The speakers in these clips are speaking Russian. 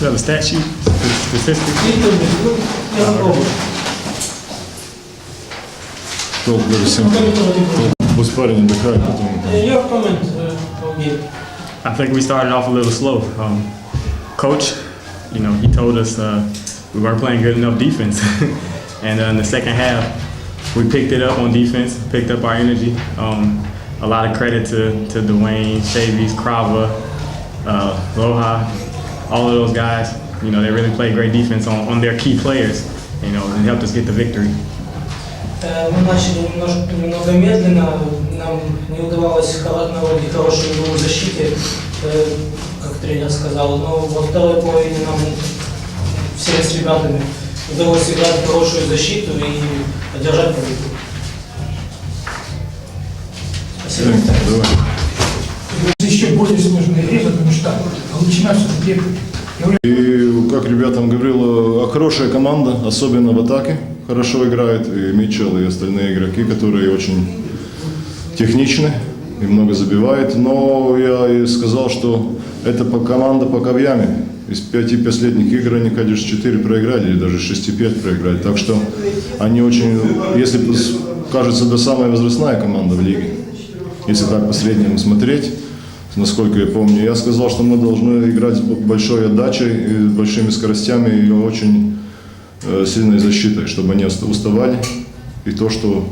You have a stat sheet, statistics? Відповідь, ну, я пробую. Толк very simple. Пусть парень отдыхает, потом... Your comment, uh, I'll give. I think we started off a little slow. Um, coach, you know, he told us uh, we weren't playing good enough defense. and uh, in the second half, we picked it up on defense, picked up our energy. Um, a lot of credit to, to Dwayne, Chavis, Crava, uh, Loha, all of those guys. You know, they really played great defense on, on their key players, you know, and helped us get the victory. Э, Мы начали немножко, немного медленно, нам не удавалось хоро- наводить хорошую игру в защите, э, как тренер сказал, но во второй половине нам все с ребятами удалось играть хорошую защиту и одержать победу. Спасибо. Еще более сложной игре, потому что Галичина все-таки И, как ребятам говорил, хорошая команда, особенно в атаке, хорошо играет. И Митчелл, и остальные игроки, которые очень техничны и много забивают. Но я и сказал, что это по- команда пока в яме. Из пяти последних игр они, конечно, четыре проиграли, или даже шести пять проиграли. Так что они очень, если кажется, да самая возрастная команда в лиге. Если так по среднему смотреть, насколько я помню, я сказал, что мы должны играть большой отдачей, большими скоростями и очень э, сильной защитой, чтобы они уставали. И то, что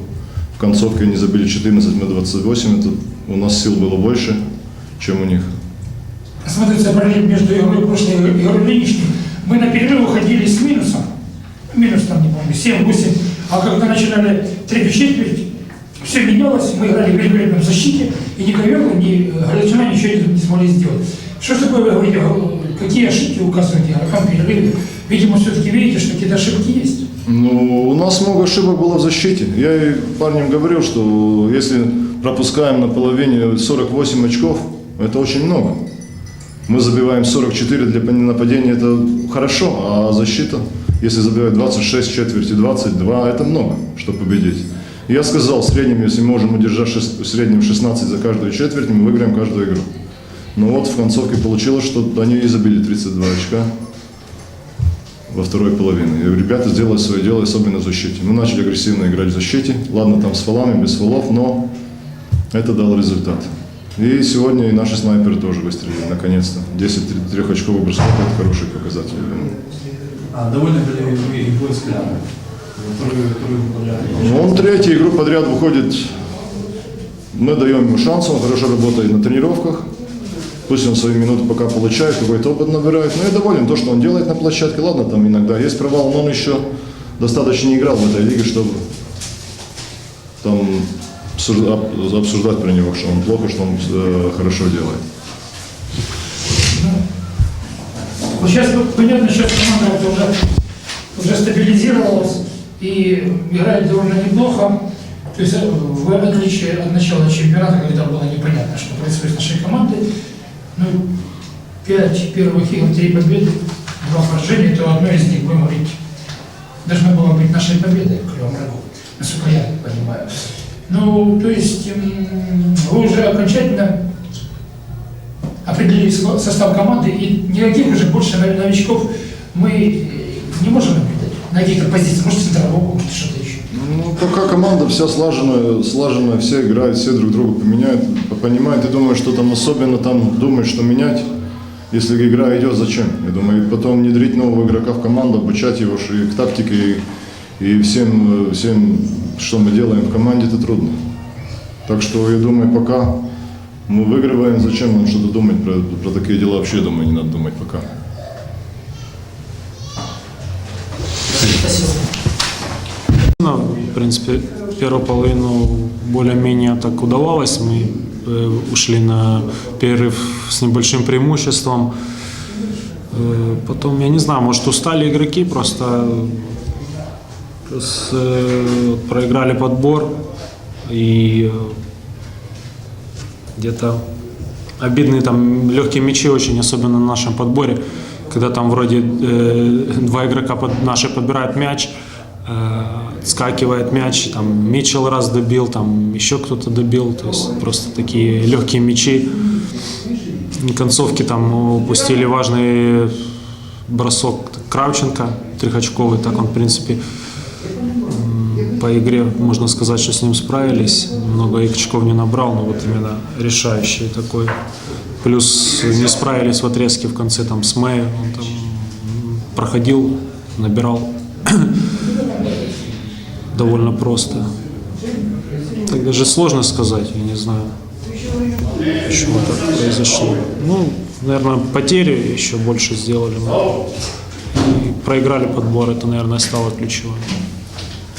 в концовке они забили 14, мы 28, это у нас сил было больше, чем у них. смотрится параллель между игрой прошлой и игрой нынешней. Мы на перерыв уходили с минусом, минус там, не помню, 7-8, а когда начинали третью все менялось, мы играли в защите, и ни Ковёрла, ни Галичина ничего не, не смогли сделать. Что ж такое вы говорите, какие ошибки указываете игрокам в перерыве? Видимо, все-таки видите, что какие-то ошибки есть. Ну, у нас много ошибок было в защите. Я и парням говорил, что если пропускаем на половине 48 очков, это очень много. Мы забиваем 44 для нападения, это хорошо, а защита, если забивает 26 четверти, 22, это много, чтобы победить. Я сказал, в среднем, если мы можем удержать шест- в среднем 16 за каждую четверть, мы выиграем каждую игру. Но вот в концовке получилось, что они и забили 32 очка во второй половине. И ребята сделали свое дело, особенно в защите. Мы начали агрессивно играть в защите. Ладно, там с фолами, без фолов, но это дало результат. И сегодня и наши снайперы тоже выстрелили, наконец-то. 10 трехочковых брусков – это хороший показатель. А, довольно были вы Ну, он третью игру подряд выходит. Мы даем ему шанс, он хорошо работает на тренировках. Пусть он свои минуты пока получает, какой-то опыт набирает. Но я доволен то, что он делает на площадке. Ладно, там иногда есть провал, но он еще достаточно не играл в этой лиге, чтобы там обсуж- об- обсуждать про него, что он плохо, что он э, хорошо делает. Вот сейчас понятно, сейчас команда уже, уже стабилизировалась и играет довольно неплохо. То есть э, в отличие от начала чемпионата, когда было непонятно, что происходит с нашей командой, ну, пять первых игр, три победы, два поражения, то одно из них, будем говорить, должно было быть нашей победой в Кривом насколько я понимаю. Ну, то есть вы уже окончательно определили состав команды, и никаких уже больше нов- новичков мы не можем на каких-то позициях, может, центрового, может, что-то еще. Ну, пока команда вся слаженная, слаженная, все играют, все друг друга поменяют, понимают. И думаю, что там особенно там думать, что менять, если игра идет, зачем? Я думаю, и потом внедрить нового игрока в команду, обучать его и к тактике, и, и всем, э, всем, что мы делаем в команде, это трудно. Так что я думаю, пока мы выигрываем, зачем нам что-то думать про, про такие дела вообще, думаю, не надо думать пока. Спасибо. Ну, в принципе, первую половину более-менее так удавалось. Мы э, ушли на перерыв с небольшим преимуществом. Э, потом, я не знаю, может устали игроки, просто плюс, э, проиграли подбор и где-то обидные там легкие мячи очень, особенно на нашем подборе, когда там вроде э, два игрока под, наши подбирают мяч, э, скакивает мяч, там Митчелл раз добил, там еще кто-то добил, то есть просто такие легкие мячи. Концовки там упустили важные бросок Кравченко, трехочковый, так он, в принципе, по игре, можно сказать, что с ним справились. Много очков не набрал, но вот именно решающий такой. Плюс не справились в отрезке в конце там с Мэя, он там проходил, набирал довольно просто. Так даже сложно сказать, я не знаю, почему так произошло. Ну, наверное, потери еще больше сделали. мы. И проиграли подбор, это, наверное, стало ключевым.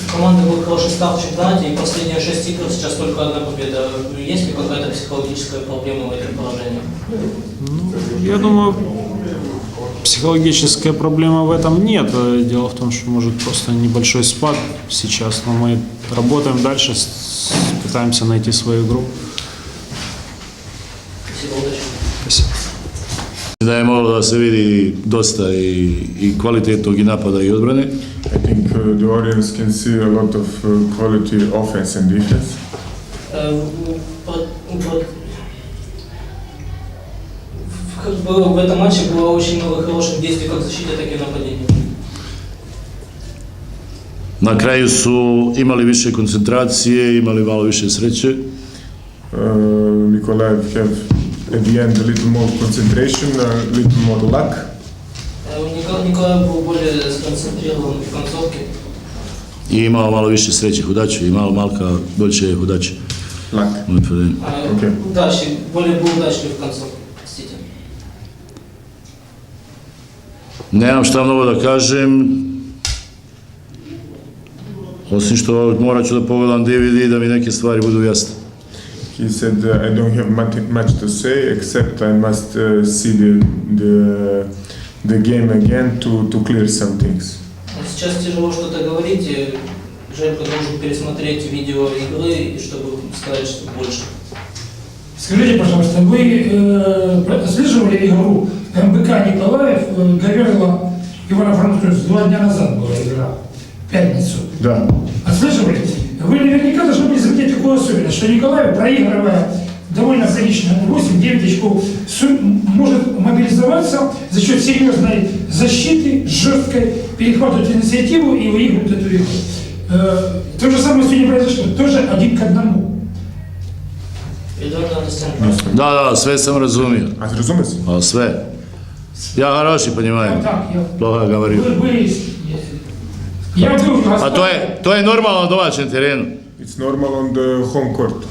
У команды был хороший старт в чемпионате, и последние шесть игр сейчас только одна победа. Есть ли какая-то психологическая проблема в этих поражениях? Я думаю, психологическая проблема в этом нет. Дело в том, что может просто небольшой спад сейчас, но мы работаем дальше, пытаемся найти свою игру. Da je moglo da se vidi dosta i, i kvalitetnog i napada i odbrane. I think uh, the audience can see a lot of uh, quality offense and defense. Э, вот- вот- Как было в этом матче было очень много хороших действий как в защите, так и в нападении. Na kraju su imali više koncentracije, imali malo više sreće. Uh, Nikolaev have at the end a little more concentration, a little more luck. E, Nikola je skoncentriran u. I imao malo više sreće udača i malo Malka bolje udača. Lak. Okay. Udači, bolje bio udačni u koncovke. Nemam šta mnogo da kažem. Osim što morat ću da pogledam DVD da mi neke stvari budu jasne. He said, uh, I don't have much, much to say except I must uh, see the, the, the game again to, to clear some things. Сейчас тяжело что-то говорить. и Желька должен пересмотреть видео игры, чтобы сказать что больше. Скажите, пожалуйста, вы э, игру МБК Николаев, э, Гаверла, Ивано-Франковск, два дня назад была игра, в пятницу. Да. Особенность, что Николаев, проигрывая довольно прилично 8-9 очков, может мобилизоваться за счет серьезной защиты, жесткой, перехватывать инициативу и выигрывать эту игру. Э, То же самое сегодня произошло, тоже один к одному. Understand. Da, da, sve sam razumio. А? A sve. Ja хороший, понимаем. Так, я Плохо говорю. Вы, вы, я был у вас. A to je, to je normalno na domaćem terenu. It's normal on the home court.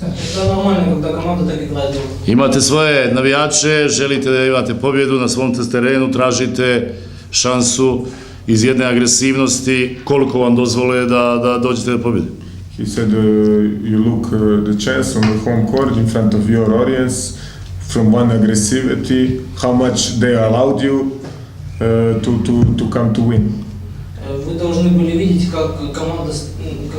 Это нормально, когда команда так играет. дома. Imate svoje navijače, želite da imate pobjedu na svom terenu, tražite šansu iz jedne agresivnosti, koliko vam dozvole da, da dođete do pobjede. He said, uh, you look uh, the chance on the home court in front of your audience from one aggressivity, how much they allowed you uh, to, to, to come to win. Э, Вы должны были видеть, как команда, с- м,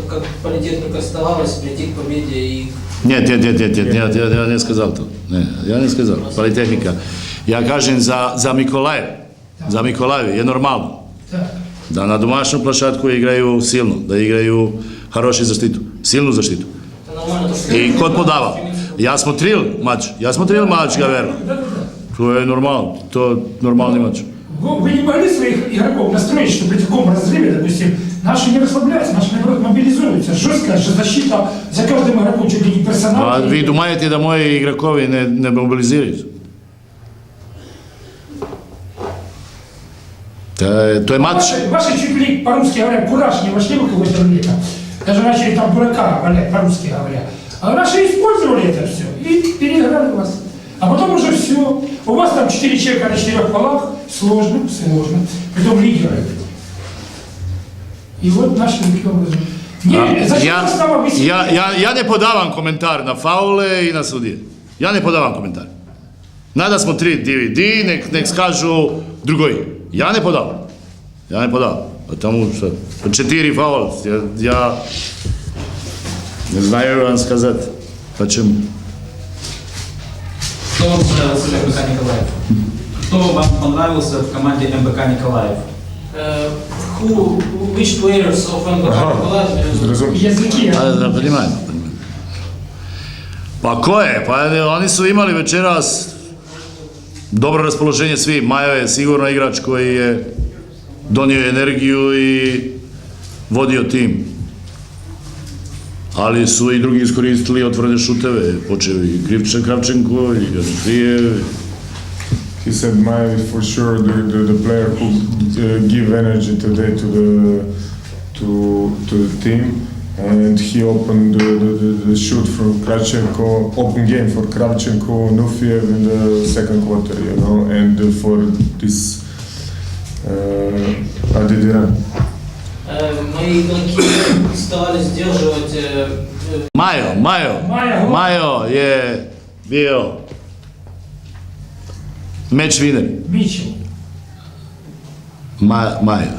как, как политехника старалась прийти к победе и Нет, нет, нет, нет, нет, нет, ja, ja ne сказал to. Ne, ja ne сказал. Politehnika. Ja kažem za, za Mikolajev. Za Mikolajev je normalno. Так. Da na domaćem plašatku igraju silno, da igraju хорошу zaštitu, silnu zaštitu. это нормально. То, что I kod podava. Ja смотрел матч, я смотрел матч Гаверла. To je normalno, to je normalni матч. Вы, вы не могли своих игроков настроить, что при таком разрыве, допустим, наши не расслабляются, наши наоборот мобилизуются. Жесткая же защита за каждым игроком, чуть ли не персонал. A vi думаете igrakovi ne, ne mobiliziraju? To je, to je матч. Ваши, ваши чуть ли, по-русски говоря, кураж не вошли в какое-то века. Даже начали там дурака валять, по-русски говоря. А наши использовали это все и переиграли вас. А потом уже все. У вас там четыре человека на четырех полах. Сложно, сложно. Притом лидеры. И вот наши таким образом. Не, зачем Ja, вы снова висите? ja, ja, ja ne podavam komentar na faule i na sudije. Ja ne podavam komentar. Nada smo tri DVD, nek, nek skažu drugoj. Ja ne podavam. Ja ne podavam. A tamo šta? Pa Četiri faul. Ja, ja ne znaju vam skazati. Pa čemu? Что вам понравился в МБК Николаев? Кто вам понравился в команде МБК Николаев? э, who, which players of МБК Николаев э, Зрозумів? Языки. A, da, понимаем, понимаем. Pa ko je? Pa oni su imali večeras dobro raspoloženje svi. Majo je sigurno igrač koji je donio energiju i vodio tim. Ali su i drugi iskoristili otvorene šuteve, počeo i Krivčan Kravčenko i Gazifijev. He said Maya is for sure the, the, the player who uh, give energy today to the to to the team, and he opened the, the, the, shoot from Kravchenko, open game for Kravchenko, Nufiev in the second quarter, you know, and for this uh, Adidiran. Э, Мои игроки старались сдерживать э, э, Majo, Majo, Majo. Majo je bio meč winner. Митчелл. Ma, Majo,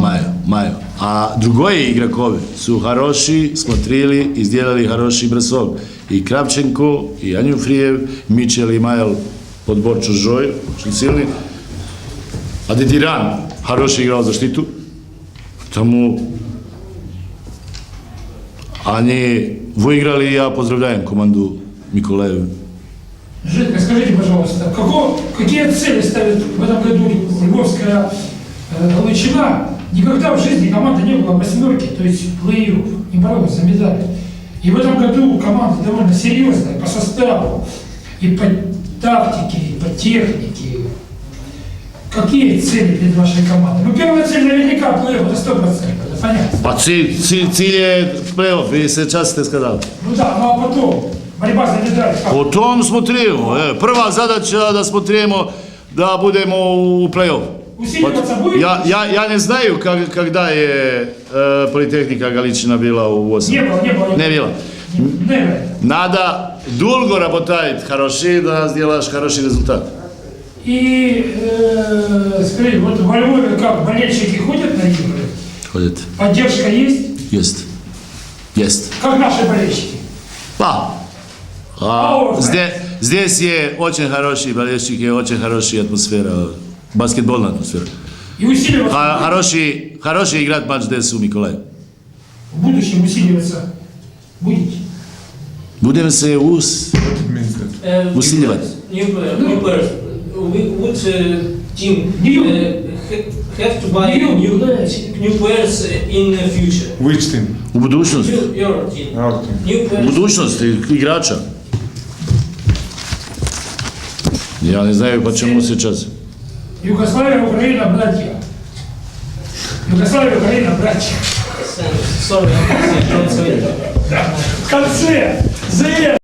Majo, Majo. A drugoji igrakovi su Haroši, smotrili i сделали хороший бросок. И Kravčenko, и Анюфриев, Мичел и Майл подбор чужой, очень сильный. А Дедиран хороший играл защиту. Тому они выиграли, я поздравляем команду Миколаева. Житка, скажите, пожалуйста, какого, какие цели ставит в этом году Львовская э? Никогда в жизни команда не была в восьмерке, то есть плей-офф, не боролась за медали. И в этом году команда довольно серьезная по составу, и по тактике, и по технике. Какие цели перед вашей командой? Ну, первая цель наверняка плей-офф, это сто процентов, это понятно. Cilj, cilj je playoff, vi se čas ste skadali. Ну да, ну а потом борьба за медаль. как? Tom smotrimo. E, prva zadaća da smotrimo da budemo u play-off. Усиливаться будет? Ja, ja, ja ne znaju kak, kada je e, Politehnika Galičina bila u 8. Не было, не было. Ne bila. Never. Надо долго работать хороший, да сделаешь хороший результат. И э, скажите, вот во Львове как, болельщики ходят на игры? Ходит. Поддержка есть? Есть. Есть. Как наши болельщики? Pa. А, здесь, здесь есть очень хорошие болельщики, очень хорошая атмосфера, баскетбольная атмосфера. И усиливаться, Ха- Хороший, хороший играть матч здесь у Миколая. в будущем усиливаться будете? Будем се ус... Э, Усиливать. New players. We, would uh, team New. uh, ha- have to buy New new, players. new players in the future? which team? U budućnosti. Your, your team. Our team. New U players. budućnosti igrača. Ja ne znaju pa čemu сейчас. Югославия, Украина, братья. Югославия, Украина, братья. Sorry, I'm not saying В конце,